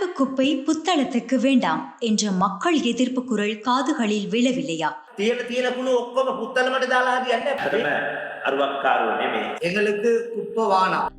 கழிவு குப்பை புத்தளத்துக்கு வேண்டாம் என்ற மக்கள் எதிர்ப்பு குரல் காதுகளில் விழவில்லையா? තියෙන තියෙන කුණු ඔක්කොම පුත්තලමට දාලා හරියන්නේ නැහැ.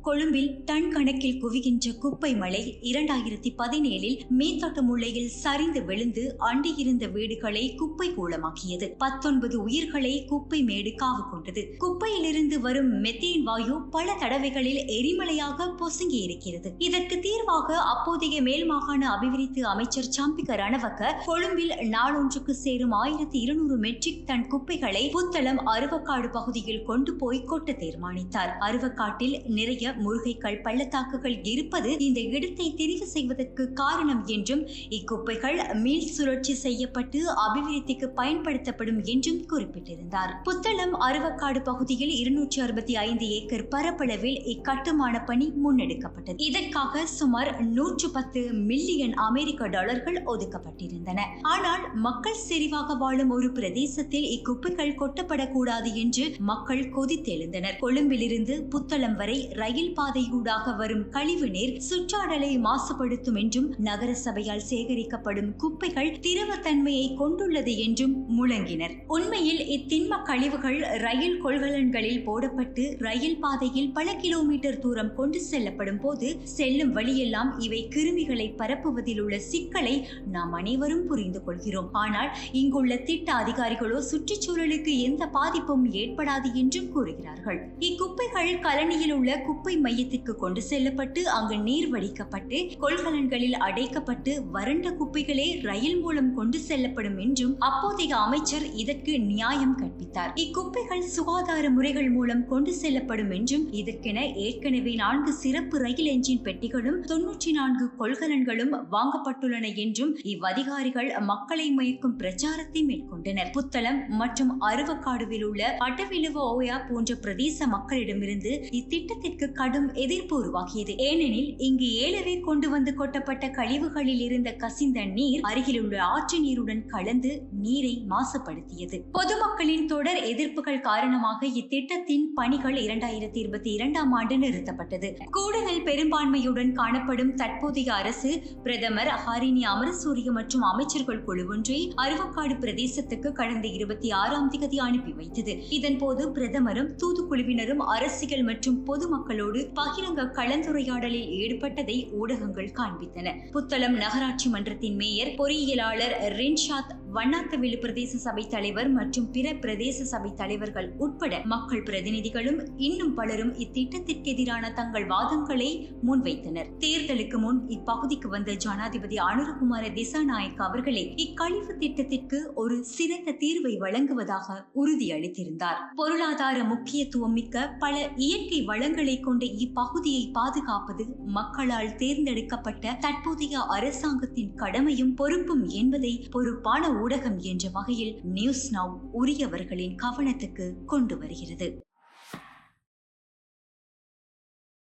கொழும்பில் டன் கணக்கில் குவிகின்ற குப்பை மலை இரண்டாயிரத்தி பதினேழில் மேத்தோட்ட முல்லையில் சரிந்து விழுந்து அண்டியிருந்த வீடுகளை குப்பை கூலமாக்கியது பத்தொன்பது உயிர்களை குப்பை மேடு காவு கொண்டது. குப்பையிலிருந்து வரும் மெத்தேன் வாயு பல தடவைகளில் எரிமலையாக பொசுங்கி இருக்கிறது. இதற்கு தீர்வாக அப்போதைய மேல் மாகாண அபிவிருத்தி அமைச்சர் சம்பிக ரணவக்க கொழும்பில் நாளொன்றுக்கு சேரும் ஆயிரத்தி இருநூறு மெட்ரிக் டன் குப்பைகளை புத்தளம் அருவக்காடு பகுதியில் கொண்டு போய் கொட்ட தீர்மானித்தார். அருவக்காட்டில் நிறைய முருகைகள் பள்ளத்தாக்குகள் இருப்பது இந்த இடத்தை தெரிவு செய்வதற்கு காரணம் என்றும் இக்குப்பைகள் மீள் சுழற்சி செய்யப்பட்டு அபிவிருத்திக்கு பயன்படுத்தப்படும் என்றும் குறிப்பிட்டிருந்தார். புத்தளம் அருவக்காடு பகுதியில் இருநூற்றி அறுபத்தி ஐந்து ஏக்கர் பரப்பளவில் இக்கட்டுமான பணி முன்னெடுக்கப்பட்டது. இதற்காக சுமார் நூற்று பத்து மில்லியன் அமெரிக்க டாலர்கள் ஒதுக்கப்பட்டிருந்தன. ஆனால் மக்கள் செறிவாக வாழும் ஒரு பிரதேசத்தில் இக்குப்பைகள் கொட்டப்படக்கூடாது என்று மக்கள் கொதித்தெழுந்தனர். கொழும்பிலிருந்து புத்தளம் வரை ரயில் பாதையூடாக வரும் கழிவு நீர் சுற்றாடலை மாசுபடுத்தும் என்றும் நகரசபையால் சேகரிக்கப்படும் குப்பைகள் திரவத்தன்மையை கொண்டுள்ளது என்றும் முழங்கினர். உண்மையில் இத்திண்ம கழிவுகள் ரயில் கொள்கலன்களில் போடப்பட்டு ரயில் பாதையில் பல கிலோமீட்டர் தூரம் கொண்டு செல்லப்படும் போது செல்லும் வழியெல்லாம் இவை கிருமிகளை பரப்புவதில் உள்ள சிக்கலை நாம் அனைவரும் புரிந்து கொள்கிறோம். ஆனால் இங்குள்ள திட்ட அதிகாரி அதிகாரிகளோ சுற்றுச்சூழலுக்கு எந்த பாதிப்பும் ஏற்படாது என்றும் கூறுகிறார்கள். இக்குப்பைகள் கலனியில் உள்ள குப்பை மையத்திற்கு கொண்டு செல்லப்பட்டு அங்கு நீர் வடிக்கப்பட்டு கொள்கலன்களில் அடைக்கப்பட்டு வறண்ட குப்பைகளே ரயில் மூலம் கொண்டு செல்லப்படும் என்றும் அப்போதைய அமைச்சர் இதற்கு நியாயம் கற்பித்தார். இக்குப்பைகள் சுகாதார முறைகள் மூலம் கொண்டு செல்லப்படும் என்றும் இதற்கென ஏற்கனவே நான்கு சிறப்பு ரயில் என்ஜின் பெட்டிகளும் தொன்னூற்றி நான்கு கொள்கலன்களும் வாங்கப்பட்டுள்ளன என்றும் இவ்வதிகாரிகள் மக்களை மயக்கும் பிரச்சாரத்தை மேற்கொண்டனர். புத்தளம் மற்றும் அருவக்காடுவில் உள்ள அட்டவிலுவ ஓயா போன்ற பிரதேச மக்களிடமிருந்து இத்திட்டத்திற்கு கடும் எதிர்ப்பு உருவாகியது. ஏனெனில் இங்கு ஏலவே கொண்டு வந்து கொட்டப்பட்ட கழிவுகளில் இருந்த கசிந்த நீர் அருகிலுள்ள ஆற்று நீருடன் கலந்து நீரை மாசுபடுத்தியது. பொதுமக்களின் தொடர் எதிர்ப்புகள் காரணமாக இத்திட்டத்தின் பணிகள் இரண்டாயிரத்தி இருபத்தி இரண்டாம் ஆண்டு நிறுத்தப்பட்டது. கூடுதல் பெரும்பான்மையுடன் காணப்படும் தற்போதைய அரசு பிரதமர் ஹாரினி அமரசூரிய மற்றும் அமைச்சர்கள் குழு ஒன்றை அருவக்காடு பிரதேசத்துக்கு கடந்த இருபத்தி ஆறாம் தேதி அனுப்பி வைத்தது. இதன்போது பிரதமரும் தூதுக்குழுவினரும் அரசியல் மற்றும் பொதுமக்களோடு பகிரங்க கலந்துரையாடலில் ஈடுபட்டதை ஊடகங்கள் காண்பித்தன. புத்தளம் நகராட்சி மன்றத்தின் மேயர் பொறியியலாளர் ரின்ஷாத் வண்ணாத்தவிழு பிரதேச சபை தலைவர் மற்றும் பிற பிரதேச சபை தலைவர்கள் உட்பட மக்கள் பிரதிநிதிகளும் இன்னும் பலரும் இத்திட்டத்திற்கு எதிரான தங்கள் வாதங்களை முன்வைத்தனர். தேர்தலுக்கு முன் இப்பகுதிக்கு வந்த ஜனாதிபதி அனுரகுமார திசாநாயக் அவர்களே இக்கழிவு திட்டத்திற்கு ஒரு சிறந்த தீர்வை வழங்குவதாக உறுதியளித்திருந்தார் பொருளாதார முக்கியத்துவம் மிக்க பல இயற்கை வளங்களை கொண்ட இப்பகுதியை பாதுகாப்பது மக்களால் தேர்ந்தெடுக்கப்பட்ட தற்போதைய அரசாங்கத்தின் கடமையும் பொறுப்பும் என்பதை பொறுப்பான ஊடகம் என்ற வகையில் நியூஸ் நவ் உரியவர்களின் கவனத்துக்கு கொண்டு வருகிறது.